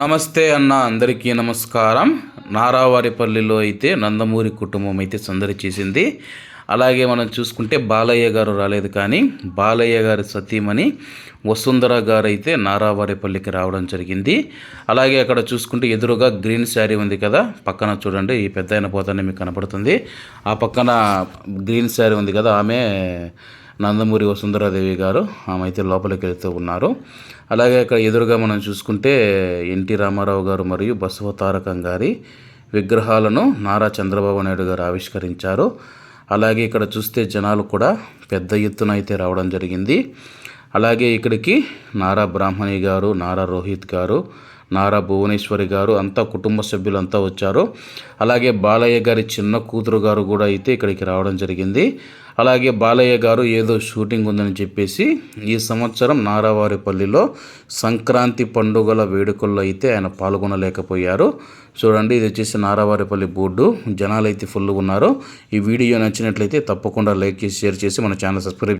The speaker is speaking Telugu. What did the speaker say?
నమస్తే అన్న అందరికీ నమస్కారం. నారావారిపల్లిలో అయితే నందమూరి కుటుంబం అయితే సందడి చేసింది. అలాగే మనం చూసుకుంటే బాలయ్య గారు రాలేదు కానీ బాలయ్య గారి సతీమణి వసుంధర గారు అయితే నారావారిపల్లికి రావడం జరిగింది. అలాగే అక్కడ చూసుకుంటే ఎదురుగా గ్రీన్ శారీ ఉంది కదా పక్కన చూడండి ఈ పెద్ద అయిన పోతానే మీకు కనపడుతుంది. ఆ పక్కన గ్రీన్ శారీ ఉంది కదా ఆమె నందమూరి వసుంధరాదేవి గారు ఆమె అయితే లోపలికి వెళ్తూ ఉన్నారు. అలాగే ఇక్కడ ఎదురుగా మనం చూసుకుంటే ఎన్టీ రామారావు గారు మరియు బసవ తారకం గారి విగ్రహాలను నారా చంద్రబాబు నాయుడు గారు ఆవిష్కరించారు. అలాగే ఇక్కడ చూస్తే జనాలు కూడా పెద్ద ఎత్తున అయితే రావడం జరిగింది. అలాగే ఇక్కడికి నారా బ్రాహ్మణి గారు నారా రోహిత్ గారు నారా భువనేశ్వరి గారు అంతా కుటుంబ సభ్యులంతా వచ్చారు. అలాగే బాలయ్య గారి చిన్న కూతురు గారు కూడా అయితే ఇక్కడికి రావడం జరిగింది. అలాగే బాలయ్య గారు ఏదో షూటింగ్ ఉందని చెప్పేసి ఈ సంవత్సరం నారావారిపల్లిలో సంక్రాంతి పండుగల వేడుకల్లో అయితే ఆయన పాల్గొనలేకపోయారు. చూడండి ఇది వచ్చేసి నారావారిపల్లి బోర్డు. జనాలు అయితే ఫుల్ ఉన్నారు. ఈ వీడియో నచ్చినట్లయితే తప్పకుండా లైక్ చేసి షేర్ చేసి మన ఛానల్ సబ్స్క్రైబ్